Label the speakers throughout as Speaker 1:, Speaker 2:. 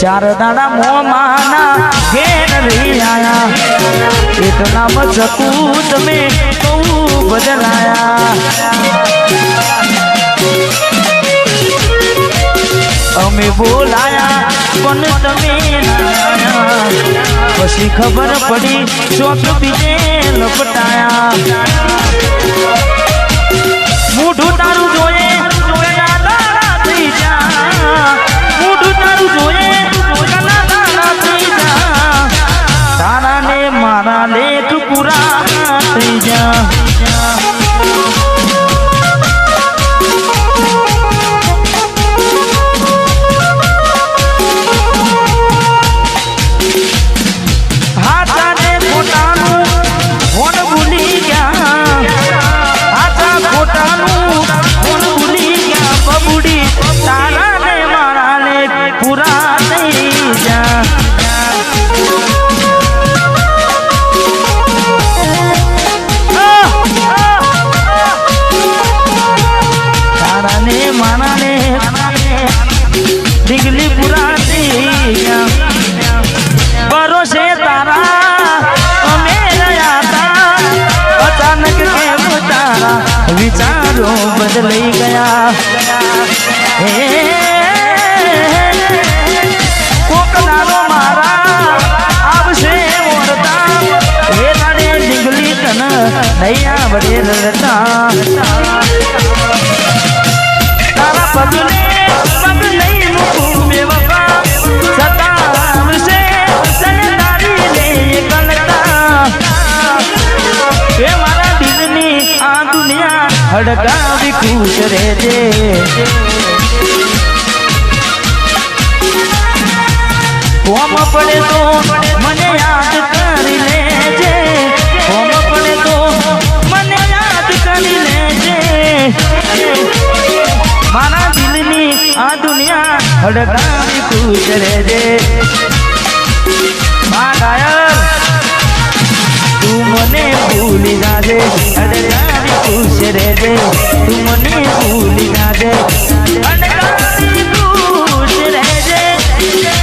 Speaker 1: ચાર દાડા મોમાના ઘેર રહી આયા. એટલા મચકું તમે બહુ બદલાયા. અમે બોલાયા, પણ તમે પછી ખબર પડી ચોક બીજે લપટાયા. હડકાવી ખુશ રહેજે. કોમ પડે તો મને યાદ કરી લેજે. કોમ પડે તો મને યાદ કરી લેજે. મારા દિલની આ દુનિયા હડકાવી ખુશ રહેજે. મા ગાયર તું મને ભૂલી જાજે. હડકાવી ખુશ રહેજે, તું મને ભૂલી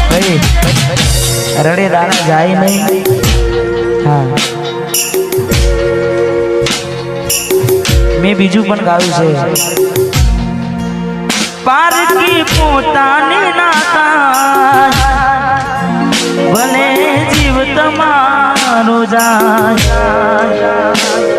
Speaker 1: ભાઈ, રડે દાણા જાય નહીં. મેં બીજું પણ ગાયું છે. પારકી પોતાની નાતા. ભલે જીવ તમારો જાય.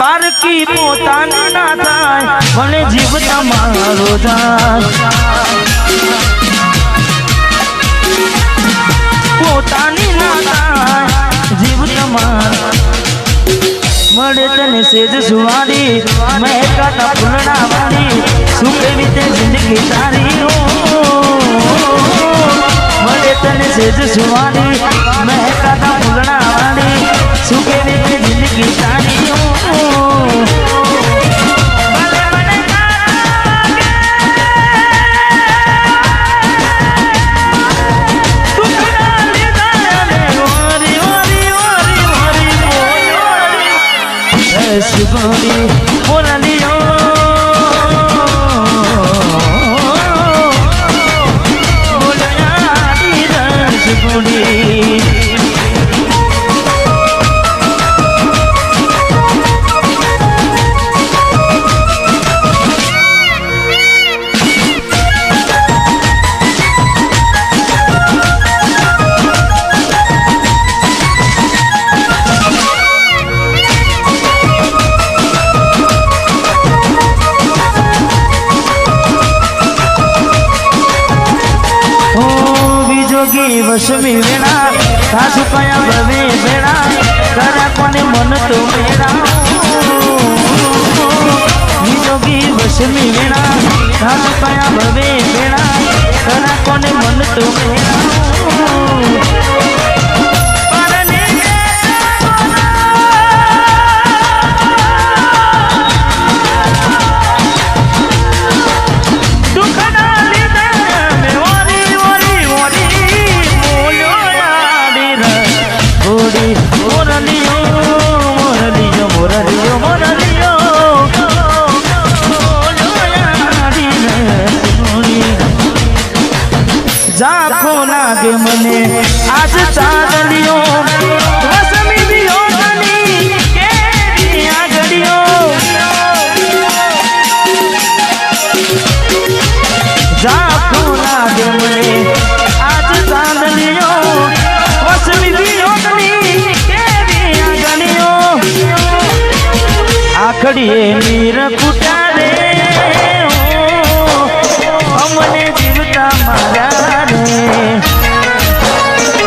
Speaker 1: પારકી પોતાની ના થાય ભલે જીવ તમારો જાય. પોતાની જીવ તમારો મળે તને સેજ સુવારી મહેકાતા ફૂલડા વાળી શું કેવી તે જિંદગી તારી મળે તને સેજ સુવારી મહેકાતા ફૂલડા વાળી શું કેવી જિંદગી તારી জীবনে বলালে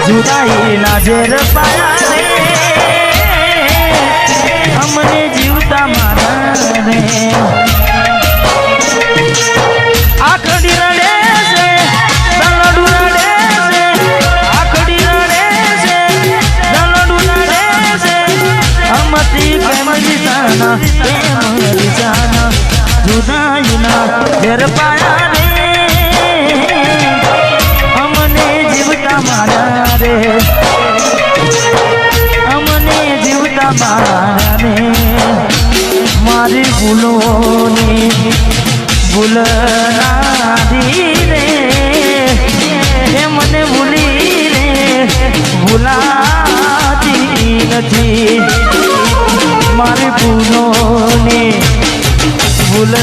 Speaker 1: જુદાઈ ના ઝેર પાયા રે અમને જીવતા મારા. રે આખડી રડે છે, દલડું જુદાઈના પાયા રે અમને જીવતા મારે મારી ભૂલોની ભૂલ રે મને ભૂલી રે ભૂલાતી નથી. મારી ભૂલોને ભૂલ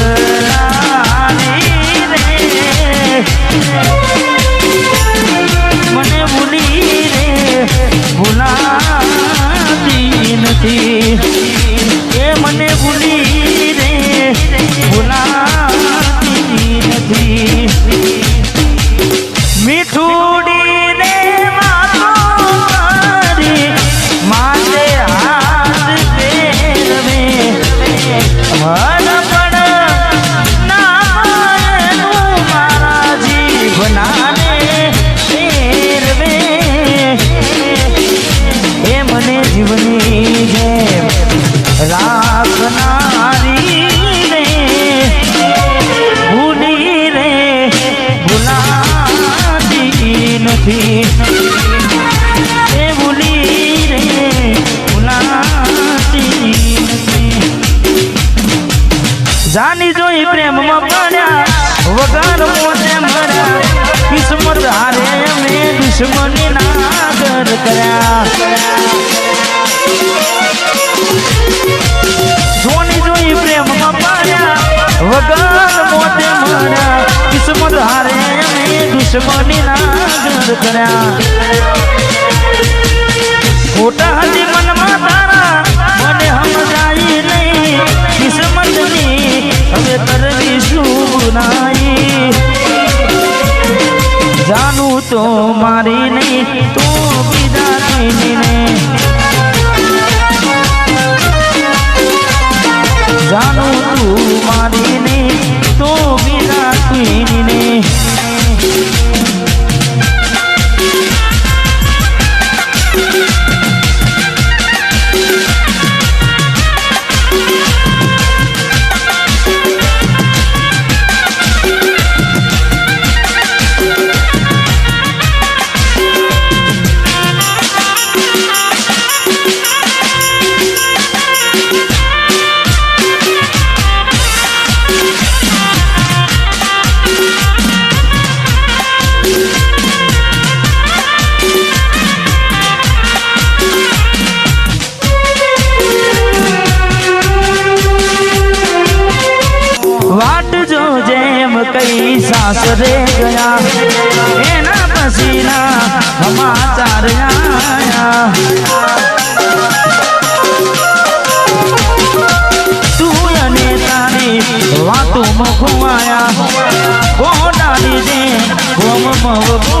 Speaker 1: દુશ્મની નાગર કર્યા. ખોટા હજી મનમાં તારા, મને સમજાય નહીં. કિસ્મતની હવે કરવી તું મારી નહીં. સાસરે ગયા. એના પસીના સમાચાર આયા તું અને તારી વાતોમાં ખુવાયા ગોડાની દે ગોમમાં ઘુમાયા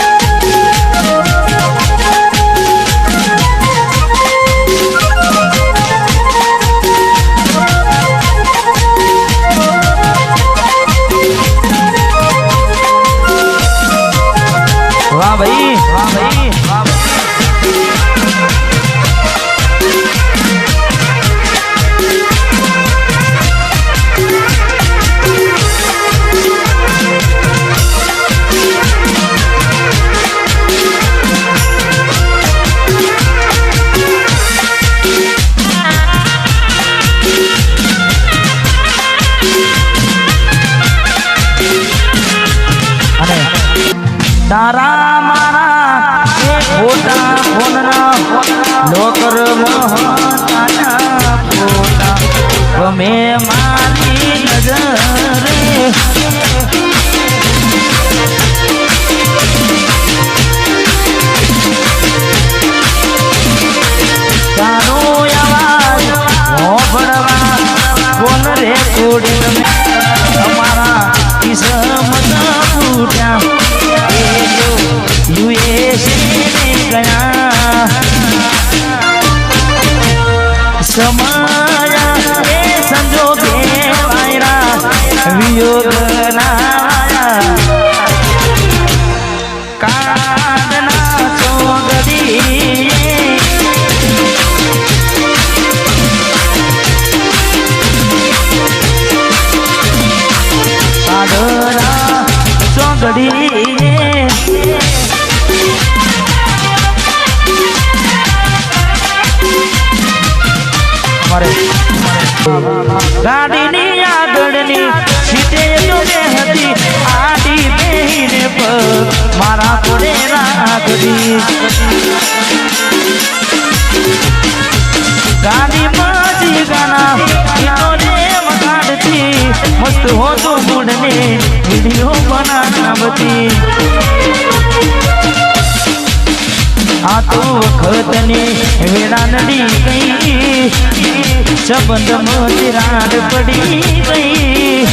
Speaker 1: સંબંધ તિરાડ પડી ગઈ.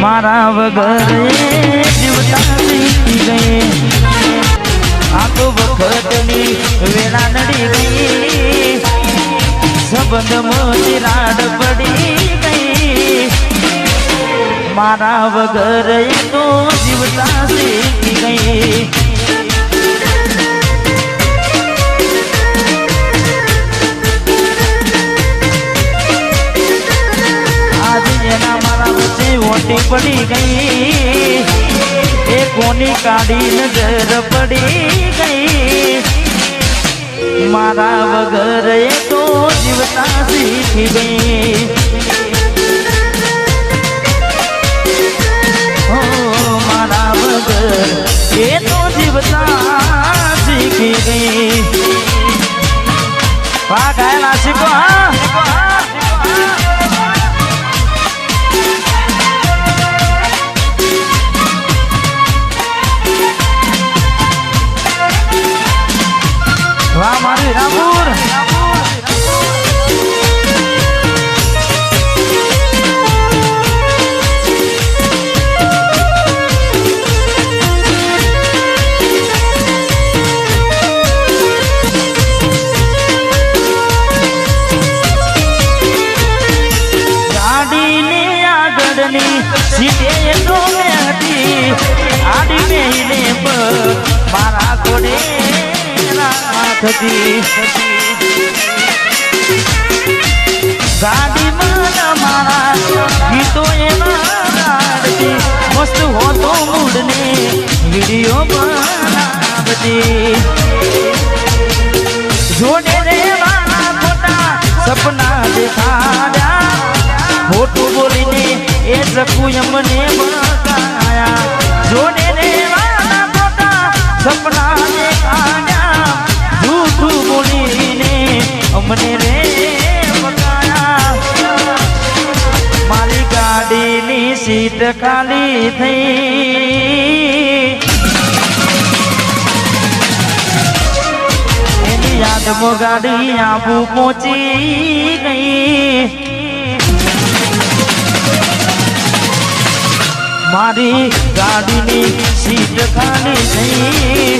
Speaker 1: મારા વગર જીવતા વીતી ગઈ. આ તો વખતની વેળા નડી ગઈ. સંબંધ તિરાડ પડી ગઈ. મારા વગર તો જીવતા ગઈ. પડી ગઈ. એ કોની કાઢી નજર પડી ગઈ? મારા વગર એ તો જીવતા શીખી ગઈ. મારા વગર એ તો જીવતા શીખી ગઈ. વાહ ગાયલા ગાડીમાં મારા ગીતો ગાડતી મસ્ત હોતો મૂડને વીડિયો બનાવતી. જોડે રે મારા ખોટા સપના દેખાડ્યા ખોટા સપના અમને રે મારી ગાડીની સીટ ખાલી થઈ. એની યાદમાં ગાડી આબુ પહોંચી ગઈ. મારી ગાડીની સીટ ખાલી થઈ.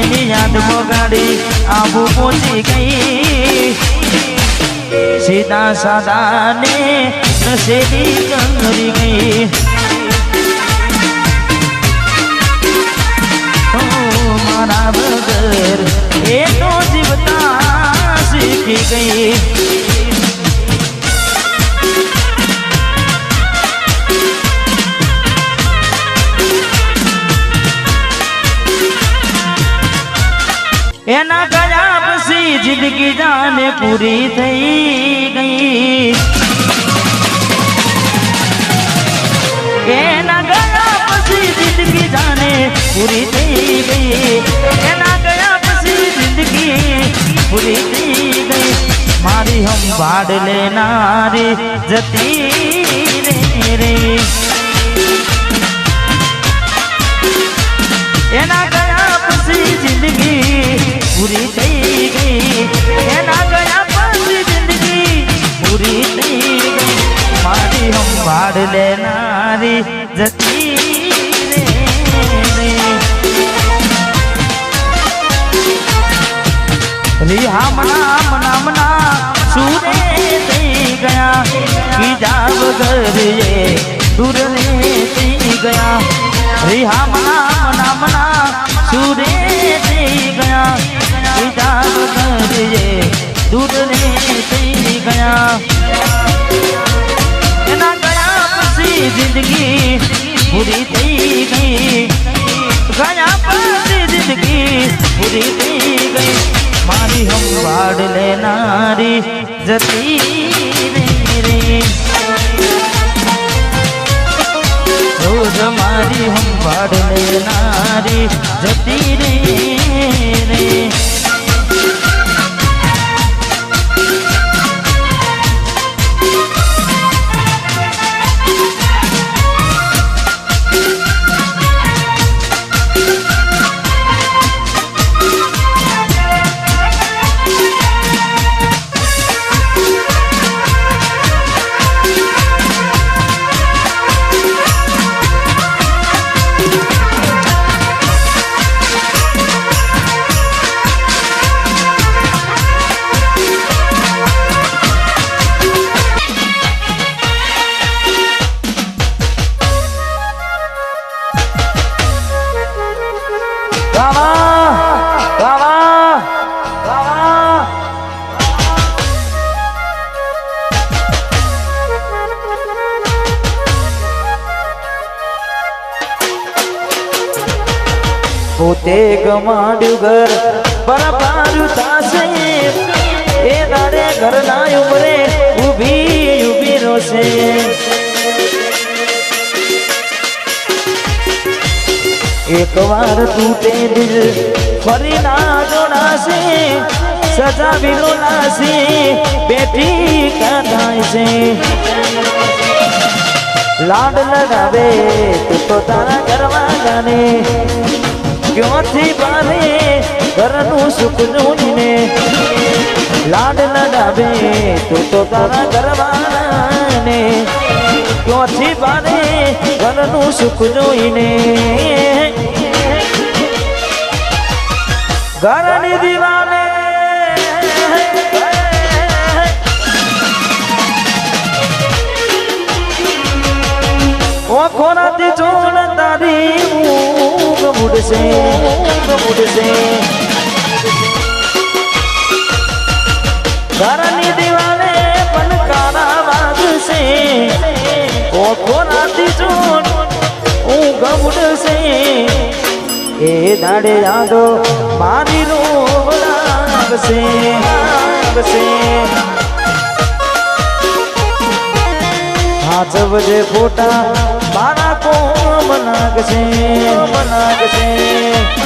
Speaker 1: એની યાદમાં ગાડી આબુ પહોંચી ગઈ. સીધા સાદા ને નશેરી કંગરી ગઈ મારા વગર એ તો જીવતા શીખી ગઈ. એના ગયા પછી જિંદગી જાને પૂરી થઈ ગઈ એના ગયા પછી જિંદગી જાને પૂરી થઈ ગઈ એના ગયા પછી જિંદગી પૂરી થઈ ગઈ મારી સંભાળ લેનારી જતી રે રે એના ગયા પછી જિંદગી પૂરી થઈ ગઈ, એના ગયા પછી જિંદગી પૂરી થઈ ગઈ. મારી હંભાડ લેનારી જતી રિહા મના મના મના સુરે થઈ ગયા કીધા વગર દૂર થઈ ગયા. રિહા દૂર રે થઈ ગયા એના ગયા પછી જિંદગી પૂરી થઈ ગઈ. ગયા પછી જિંદગી પૂરી થઈ ગઈ. મારી સંભાળ લેનારી જતી રે રોજ મારી સંભાળ લેનારી જતી રે રોશે એક વાર તૂટે દિલ ફરી ના જોડાશે સજાવેલો લાશે બેટી કઢાય છે. લાડ લગાવે તું તો તારા કરવા જાને ક્યોથી બારે ઘરનું સુખ જોઈને લાડ લડાવે તું તો તારા ઘરવાળાને ક્યોથી બારે ઘરનું સુખ જોઈને ઘરની દીવાને ઓખો રાતી જોણ તારી ઊંઘ ઊંઘ મુડશે ઘરની દિવાલે પણ કારા વાગશે ઓખો રાતી જોણ હું ગમડશે એ દાડે યાદો મારી રોવ લાગશે લાગશે હાથ ફોટા મારા કોમ નાગશે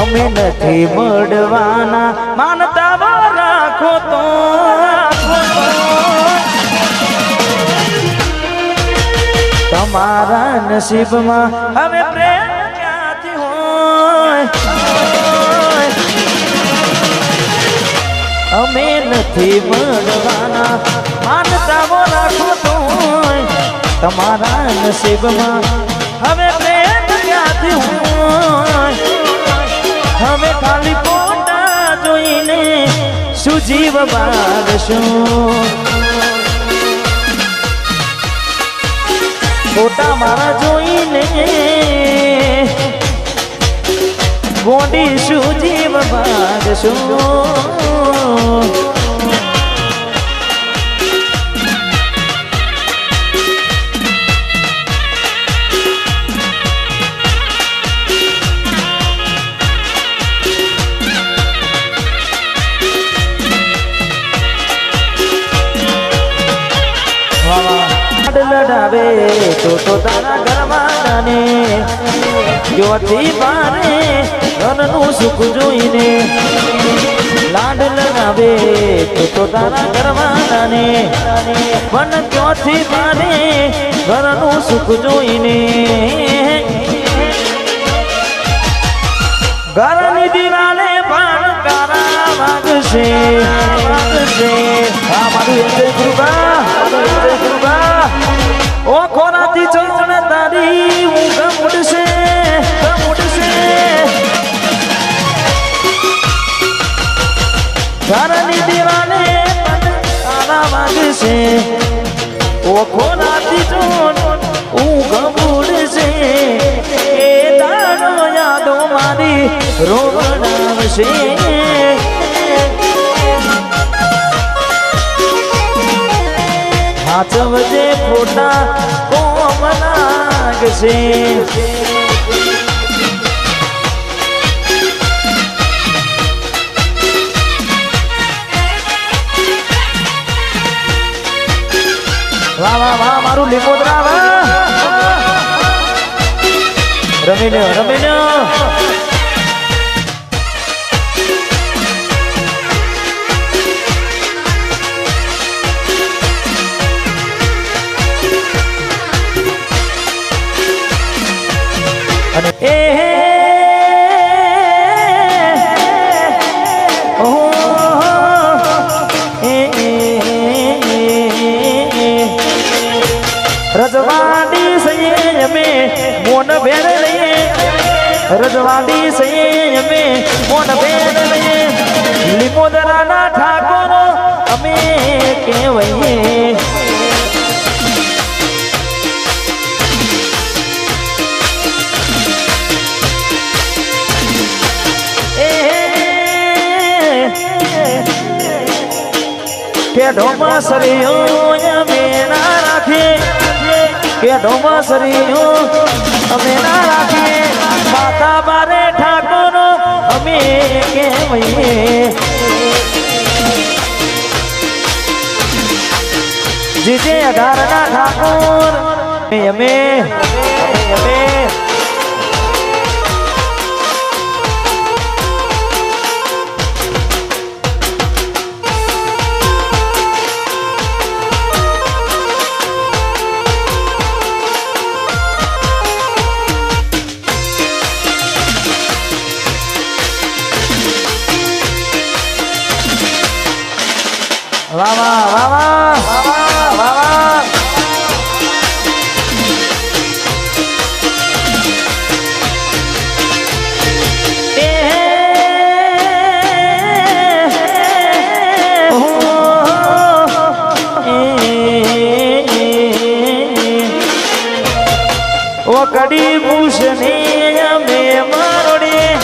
Speaker 1: અમે નથી મળવાના માનતા રાખો તો. તમારા નસીબમાં હવે પ્રેમ ક્યાંથી હોય અમે નથી મળવાના માનતા તમારા નસીબમાં હવે પ્રેમ ક્યાંથી હું હવે ખાલી પોતા જોઈને સુજીવ જીવ બાળશું ફોટા મારા જોઈને ગોડી સુજીવ જીવ બાળશું જોથી પારે ઘરનું સુખ જોઈને લાડ લગાવે તો તો તારા કરવાનાને પણ ચોથી પારે ઘરનું સુખ જોઈને ઘરની દિવાલે પણ કારા માગશે માગશે આ મારું મારું એજય કૃપા. ઓ ખોરાથી ચરણ તારી કારા ઓખો નાથી જોન ગમ ઉડશે એ દાડો યાદો મારી રોવડાવશે હાચવજે ખોટા કોમ લાગશે. વાહ વાહ વાહ મારું લીમોદરા વાહ. રમીને અને સરિયો અમે કે ઢોમાં સરિયો અમે ના રાખીએ. અમે કેમ જીજે અઢારના ઠાકોર અમે ઓ કડી ભૂષણે અમે મરોડે.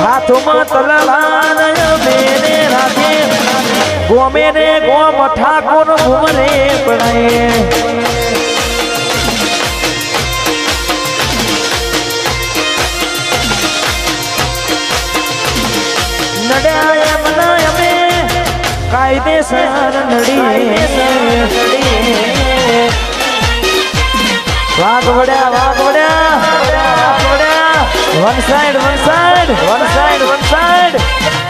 Speaker 1: હાથમાં તલવાન અમે રાખે. ગોમે રે ગોમ ઠાકોર ઘુમરે પડાય. નડ્યા એમના અમે કાયદેસર નડીએ. વાઘ વડ્યા વાઘ વડ્યા one side one side one side one side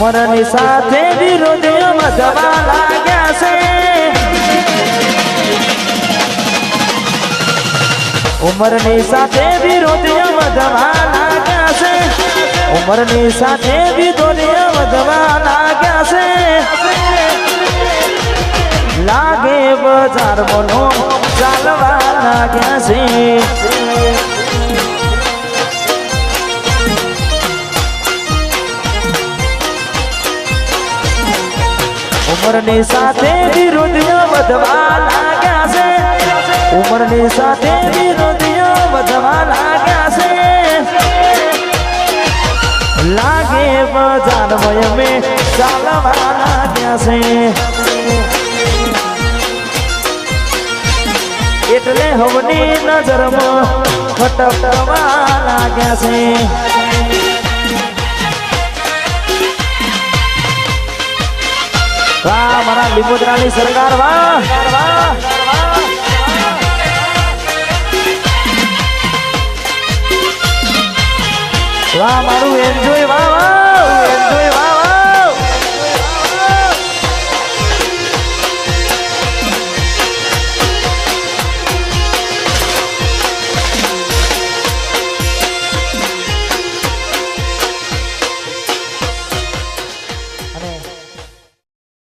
Speaker 1: ઉમરની સાથે વિરોધીઓમાં દવા લાગ્યા છે. ઉમરની સાથે વિરોધીઓમાં દવા લાગ્યા છે. ઉમરની સાથે વિરોધીઓમાં દવા લાગ્યા છે. લાગે બજાર ચાલવા લાગ્યા છે. ઉમરની સાથે વિરોધીઓ વધવા લાગ્યા છે. ઉમરની સાથે વિરોધીઓ વધવા લાગ્યા છે. લાગે બજાર અમે ચાલવા લાગ્યા છે. એટલે હવની નજરમાં ખટકવા લાગ્યા છે. વાહ મારા લીમોદરાની સરકાર વાહ. વાહ વાહ મારું એન્જોય વાહ વાહ.